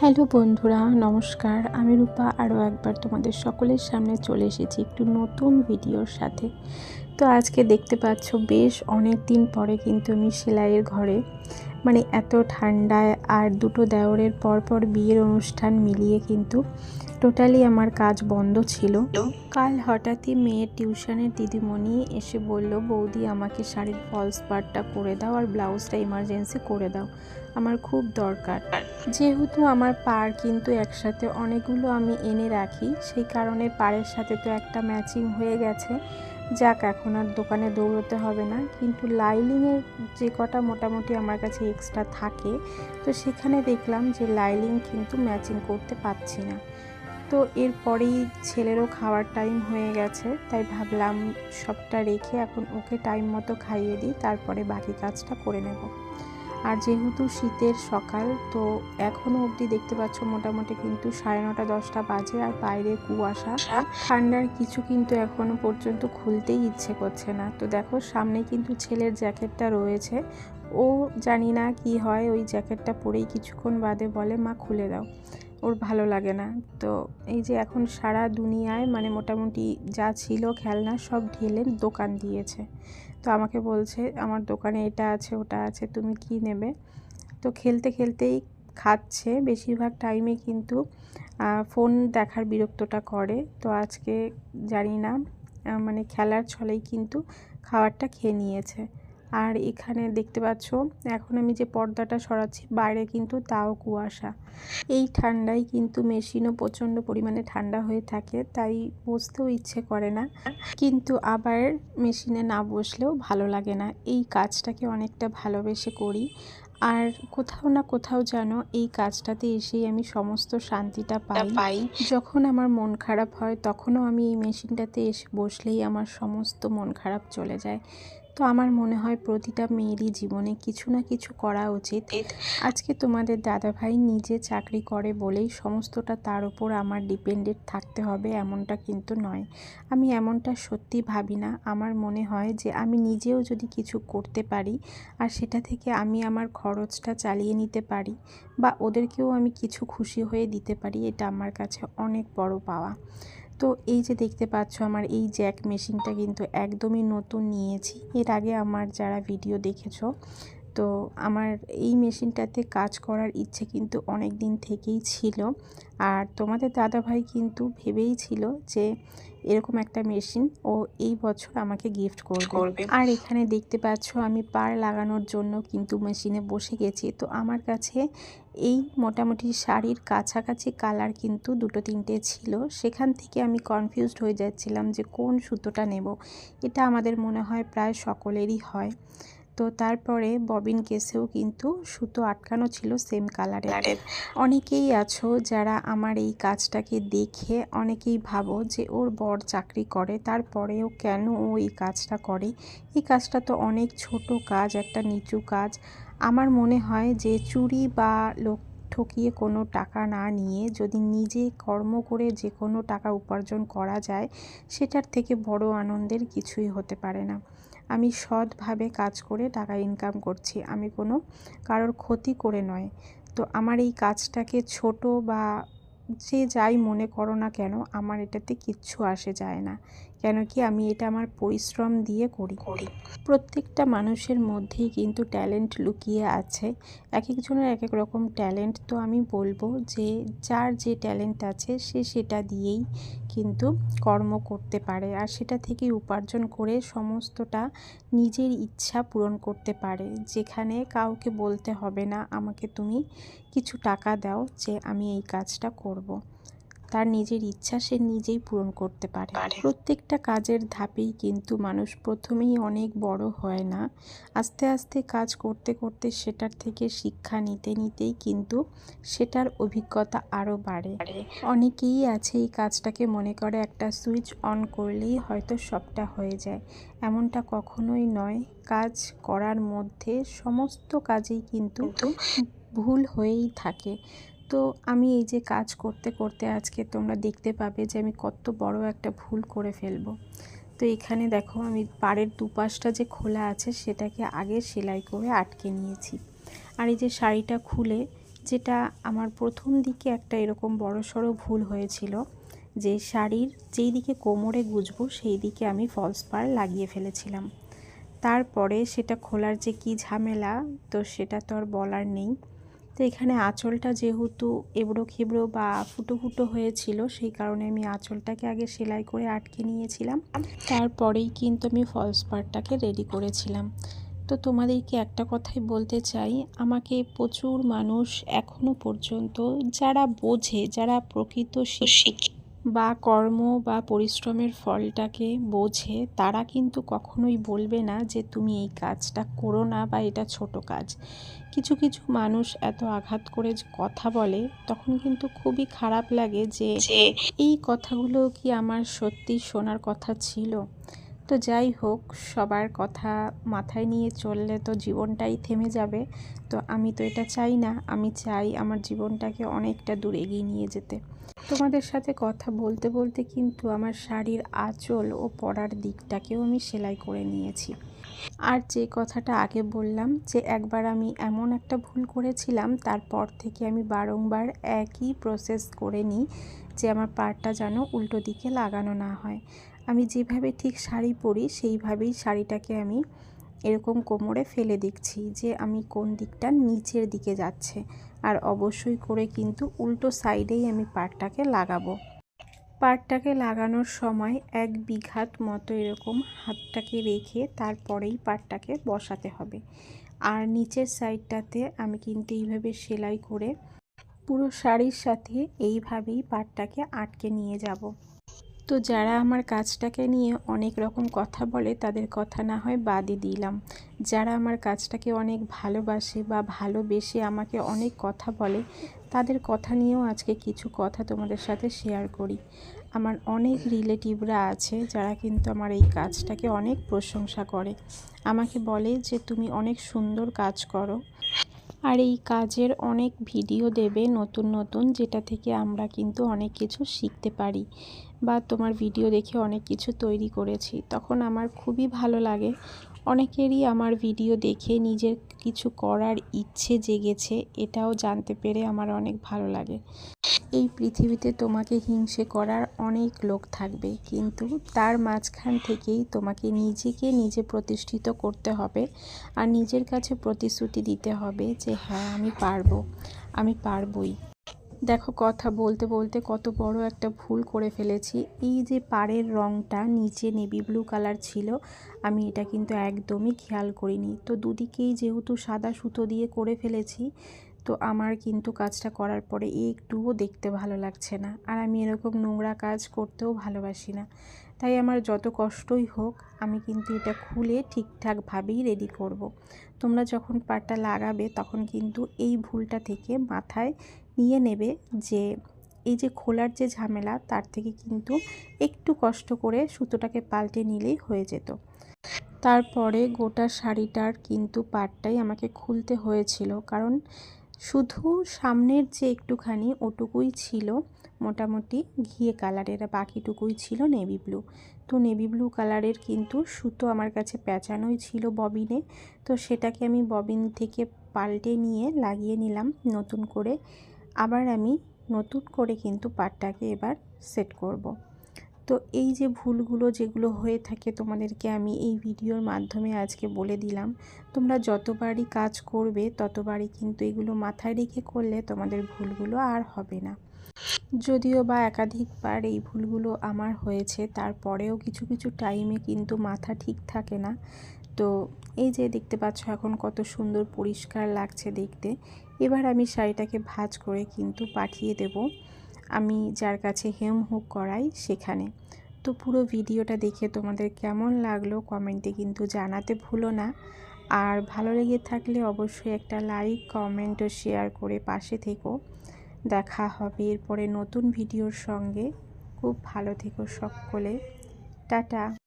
Hello বন্ধুরা, নমস্কার। আমি রূপা, আরও একবার তোমাদের সকলের সামনে চলে এসেছি একটু নতুন ভিডিওর সাথে। তো আজকে দেখতে পাচ্ছ, বেশ অনেক দিন পরে কিন্তু আমি সেলাইয়ের ঘরে মানে এত ঠান্ডায় আর দুটো দেওরের পরপর বিয়ের অনুষ্ঠান মিলিয়ে কিন্তু টোটালি আমার কাজ বন্ধ ছিল। কাল হঠাৎই মেয়ের টিউশনের দিদিমণি এসে বলল, বৌদি, আমাকে শাড়ির ফলস পার্টটা করে দাও আর ব্লাউজটা ইমার্জেন্সি করে দাও। আমার খুব দরকার। যেহেতু আমার পার কিন্তু একসাথে অনেকগুলো আমি এনে রাখি, সেই কারণে পাড়ের সাথে তো একটা ম্যাচিং হয়ে গেছে। যাক, এখন আর দোকানে দৌড়তে হবে না। কিন্তু লাইলিংয়ের যে কটা মোটামুটি আমার কাছে এক্সট্রা থাকে, তো সেখানে দেখলাম যে লাইলিং কিন্তু ম্যাচিং করতে পারছি না। তো এরপরেই ছেলেরও খাওয়ার টাইম হয়ে গেছে, তাই ভাবলাম সবটা রেখে এখন ওকে টাইম মতো খাইয়ে দিই, তারপরে বাকি কাজটা করে নেব। আর যেহেতু শীতের সকাল তো এখনও অবধি দেখতে পাচ্ছ মোটামুটি কিন্তু সাড়ে নটা দশটা বাজে আর বাইরে কুয়াশা। ঠান্ডার কিছু কিন্তু এখনও পর্যন্ত খুলতেই ইচ্ছে করছে না। তো দেখো সামনে কিন্তু ছেলের জ্যাকেটটা রয়েছে। ও জানি না কি হয় ওই জ্যাকেটটা পরেই কিছুক্ষণ বাদে বলে মা খুলে দাও। ওর ভালো লাগে না। তো এই যে এখন সারা দুনিয়ায় মানে মোটামুটি যা ছিল খেলনা সব ঢেলে দোকান দিয়েছে। তো আমাকে বলছে, আমার দোকানে এটা আছে, ওটা আছে, তুমি কি নেবে? তো খেলতে খেলতেই খাচ্ছে। বেশিরভাগ টাইমে কিন্তু ফোন দেখার বিরক্তটা করে। তো আজকে জানি না মানে খেলার ছলেই কিন্তু খাবারটা খেয়ে নিয়েছে। আর এখানে দেখতে পাচ্ছ এখন আমি যে পর্দাটা সরাচ্ছি বাইরে কিন্তু তাও কুয়াশা। এই ঠান্ডায় কিন্তু মেশিনও প্রচণ্ড পরিমাণে ঠান্ডা হয়ে থাকে তাই বসতেও ইচ্ছে করে না। কিন্তু আবার মেশিনে না বসলেও ভালো লাগে না। এই কাজটাকে অনেকটা ভালোবেসে করি। আর কোথাও না কোথাও যেন এই কাজটাতে এসেই আমি সমস্ত শান্তিটা পাই। পাই। যখন আমার মন খারাপ হয় তখনও আমি এই মেশিনটাতে এসে বসলেই আমার সমস্ত মন খারাপ চলে যায়। তো আমার মনে হয় প্রতিটা মেয়েরই জীবনে কিছু না কিছু করা উচিত। আজকে তোমাদের দাদাভাই নিজে চাকরি করে বলেই সমস্তটা তার উপর আমার ডিপেন্ডেড থাকতে হবে এমনটা কিন্তু নয়। আমি এমনটা সত্যি ভাবি না। আমার মনে হয় যে আমি নিজেও যদি কিছু করতে পারি আর সেটা থেকে আমি আমার খরচটা চালিয়ে নিতে পারি বা ওদেরকেও আমি কিছু খুশি হয়ে দিতে পারি, এটা আমার কাছে অনেক বড় পাওয়া। তো এই যে দেখতে পাচ্ছ আমার এই জ্যাক মেশিনটা কিন্তু একদমই নতুন নিয়েছি। এর আগে আমার যারা ভিডিও দেখেছ তো আমার এই মেশিনটাতে কাজ করার ইচ্ছে কিন্তু অনেক দিন থেকেই ছিল। আর তোমাদের দাদাভাই কিন্তু ভেবেই ছিল যে এরকম একটা মেশিন ও এই বছর আমাকে গিফট করবে। আর এখানে দেখতে পাচ্ছ আমি পার লাগানোর জন্য কিন্তু মেশিনে বসে গেছি। তো আমার কাছে এই মোটামুটি শাড়ির কাছাকাছি কালার কিন্তু দুটো তিনটে ছিল। সেখান থেকে আমি কনফিউজড হয়ে যাচ্ছিলাম যে কোন সুতোটা নেব। এটা আমাদের মনে হয় প্রায় সকলেরই হয়। তো তারপরে ববিন কেসেও কিন্তু সুতো আটকানো ছিল সেম কালারের অনেকেই আছো যারা আমার এই কাজটাকে দেখে অনেকেই ভাবো যে ওর বর চাকরি করে তারপরেও কেন ও এই কাজটা করে? এই কাজটা তো অনেক ছোট কাজ একটা নিচু কাজ। আমার মনে হয় যে চুরি বা লোক ঠকিয়ে কোনো টাকা না নিয়ে যদি নিজে কর্ম করে যে কোনো টাকা উপার্জন করা যায়, সেটার থেকে বড় আনন্দের কিছুই হতে পারে না। আমি সৎভাবে কাজ করে টাকা ইনকাম করছি, আমি কোনো কারোর ক্ষতি করে নয়। তো আমার এই কাজটাকে ছোট বা যে যাই মনে করো না কেন, আমার এটাতে কিচ্ছু আসে যায় না। কেন কি আমি এটা আমার পরিশ্রম দিয়ে করি। করি। প্রত্যেকটা মানুষের মধ্যেই কিন্তু ট্যালেন্ট লুকিয়ে আছে। এক একজনের এক এক রকম ট্যালেন্ট। তো আমি বলব যে যার যে ট্যালেন্ট আছে সে সেটা দিয়েই কিন্তু কর্ম করতে পারে। আর সেটা থেকে উপার্জন করে সমস্তটা নিজের ইচ্ছা পূরণ করতে পারে। যেখানে কাউকে বলতে হবে না আমাকে তুমি কিছু টাকা দাও যে আমি এই কাজটা করব। তার নিজের ইচ্ছা সে নিজেই পূরণ করতে পারে। প্রত্যেকটা কাজের ধাপেই কিন্তু মানুষ প্রথমেই অনেক বড় হয় না। আস্তে আস্তে কাজ করতে করতে সেটার থেকে শিক্ষা নিতে নিতেই কিন্তু সেটার অভিজ্ঞতা আরও বাড়ে। অনেকেই আছে এই কাজটাকে মনে করে একটা সুইচ অন করলেই হয়তো সবটা হয়ে যায়। এমনটা কখনোই নয়। কাজ করার মধ্যে সমস্ত কাজেই কিন্তু ভুল হয়েই থাকে। তো আমি এই যে কাজ করতে করতে আজকে তোমরা দেখতে পাবে যে আমি কত বড় একটা ভুল করে ফেলব। তো এখানে দেখো আমি পাড়ের দুপাশটা যে খোলা আছে সেটাকে আগে সেলাই করে আটকে নিয়েছি। আর এই যে শাড়িটা খুলে, যেটা আমার প্রথম দিকে একটা এরকম বড়সড় ভুল হয়েছিল, যে শাড়ির যেই দিকে কোমরে গুজবো সেই দিকে আমি ফলস পার লাগিয়ে ফেলেছিলাম। তারপরে সেটা খোলার যে কি ঝামেলা, তো সেটা তো আর বলার নেই। তো এখানে আঁচলটা যেহেতু এবড়ো খেবড়ো বা ফুটো ফুটো হয়েছিল, সেই কারণে আমি আঁচলটাকে আগে সেলাই করে আটকে নিয়েছিলাম। তারপরেই কিন্তু আমি ফলস পার্টটাকে রেডি করেছিলাম। তো তোমাদেরকে একটা কথাই বলতে চাই, আমাকে প্রচুর মানুষ এখনও পর্যন্ত যারা বোঝে, যারা প্রকৃত শিক্ষিত বা কর্ম বা পরিশ্রমের ফলটাকে বোঝে, তারা কিন্তু কখনোই বলবে না যে তুমি এই কাজটা করো না বা এটা ছোট কাজ। কিছু কিছু মানুষ এত আঘাত করে কথা বলে তখন কিন্তু খুবই খারাপ লাগে যে এই কথাগুলো কি আমার সত্যি শোনার কথা ছিল? তো যাই হোক সবার কথা মাথায় নিয়ে চললে তো জীবনটাই থেমে যাবে। তো আমি তো এটা চাই না আমি চাই আমার জীবনটাকে অনেকটা দূর এগিয়ে নিয়ে যেতে। তোমাদের সাথে কথা বলতে বলতে কিন্তু আমার শাড়ির আঁচল ও পরার দিকটাকেও আমি সেলাই করে নিয়েছি। আর যে কথাটা আগে বললাম যে একবার আমি এমন একটা ভুল করেছিলাম, তারপর থেকে আমি বারংবার একই প্রসেস করে নিই যে আমার পাড়টা যেন উল্টো দিকে লাগানো না হয়। আমি যেভাবে ঠিক শাড়ি পরি, সেইভাবেই শাড়িটাকে আমি এরকম কোমরে ফেলে দেখছি যে আমি কোন দিকটা নিচের দিকে যাচ্ছে। আর অবশ্যই করে কিন্তু উল্টো সাইডেই আমি পাটটাকে লাগাবো। পাটটাকে লাগানোর সময় এক বিঘাত মতো এরকম হাতটাকে রেখে তারপরেই পাটটাকে বসাতে হবে। আর নিচের সাইডটাতে আমি কিন্তু এইভাবে সেলাই করে পুরো শাড়ির সাথে এইভাবেই পাটটাকে আটকে নিয়ে যাব। তো যারা আমার কাজটাকে নিয়ে অনেক রকম কথা বলে, তাদের কথা না হয় বাদই দিলাম। যারা আমার কাজটাকে অনেক ভালোবাসে বা ভালোবেসে আমাকে অনেক কথা বলে তাদের কথা নিয়েও আজকে কিছু কথা তোমাদের সাথে শেয়ার করি। আমার অনেক রিলেটিভরা আছে যারা কিন্তু আমার এই কাজটাকে অনেক প্রশংসা করে। আমাকে বলে যে, তুমি অনেক সুন্দর কাজ করো আর এই কাজের অনেক ভিডিও দেবে নতুন নতুন, যেটা থেকে আমরা কিন্তু অনেক কিছু শিখতে পারি বা তোমার ভিডিও দেখে অনেক কিছু তৈরি করেছি। তখন আমার খুবই ভালো লাগে। অনেকেরই আমার ভিডিও দেখে নিজের কিছু করার ইচ্ছে জেগেছে, এটাও জানতে পেরে আমার অনেক ভালো লাগে। এই পৃথিবীতে তোমাকে হিংসে করার অনেক লোক থাকবে, কিন্তু তার মাঝখান থেকেই তোমাকে নিজেকে নিজে প্রতিষ্ঠিত করতে হবে আর নিজের কাছে প্রতিশ্রুতি দিতে হবে যে হ্যাঁ আমি পারব, আমি পারবই। দেখো কথা বলতে বলতে কত বড় একটা ভুল করে ফেলেছি। এই যে পাড়ের রঙটা নিচে নেভি ব্লু কালার ছিল, আমি এটা কিন্তু একদমই খেয়াল করিনি। তো দুদিকেই যেহেতু সাদা সুতো দিয়ে করে ফেলেছি, তো আমার কিন্তু কাজটা করার পরে একটুও দেখতে ভালো লাগছে না। আর আমি এরকম নোংরা কাজ করতেও ভালোবাসি না। তাই আমার যত কষ্টই হোক, আমি কিন্তু এটা খুলে ঠিকঠাকভাবেই রেডি করব। তোমরা যখন পাটটা লাগাবে, তখন কিন্তু এই ভুলটা থেকে মাথায় নিয়ে নেবে যে এই যে খোলার যে ঝামেলা, তার থেকে কিন্তু একটু কষ্ট করে সুতোটাকে পাল্টে নিলেই হয়ে যেত। তারপরে গোটা শাড়িটার কিন্তু পাটটাই আমাকে খুলতে হয়েছিল, কারণ শুধু সামনের যে একটুখানি ওটুকুই ছিল, মোটামুটি ঘিয়ে কালারের বাকিটুকুই ছিল নেভি ব্লু তো নেভি ব্লু কালারের কিন্তু সুতো আমার কাছে প্যাঁচানোই ছিল ববিনে, তো সেটাকে আমি ববিন থেকে পাল্টে নিয়ে লাগিয়ে নিলাম নতুন করে। আবার আমি নতুন করে কিন্তু পাটটাকে এবার সেট করব। তো এই যে ভুলগুলো যেগুলো হয়ে থাকে তোমাদেরকে আমি এই ভিডিওর মাধ্যমে আজকে বলে দিলাম। তোমরা যতবারই কাজ করবে, ততবারই কিন্তু এগুলো মাথায় রেখে করলে তোমাদের ভুলগুলো আর হবে না। যদিও বা একাধিকবার এই ভুলগুলো আমার হয়েছে, তারপরেও কিছু কিছু টাইমে কিন্তু মাথা ঠিক থাকে না। তো এই যে দেখতে পাচ্ছ এখন কত সুন্দর পরিষ্কার লাগছে দেখতে। এবার আমি শাড়িটাকে ভাজ করে কিন্তু পাঠিয়ে দেব। আমি যার কাছে হেম হুক করাই সেখানে। তো পুরো ভিডিওটা দেখে তোমাদের কেমন লাগল কমেন্টে কিন্তু জানাতে ভুলো না। আর ভালো লেগে থাকলে অবশ্যই একটা লাইক, কমেন্ট ও শেয়ার করে পাশে থেকো। দেখা হবে এরপরে নতুন ভিডিওর সঙ্গে। খুব ভালো থেকো সকলে। টাটা।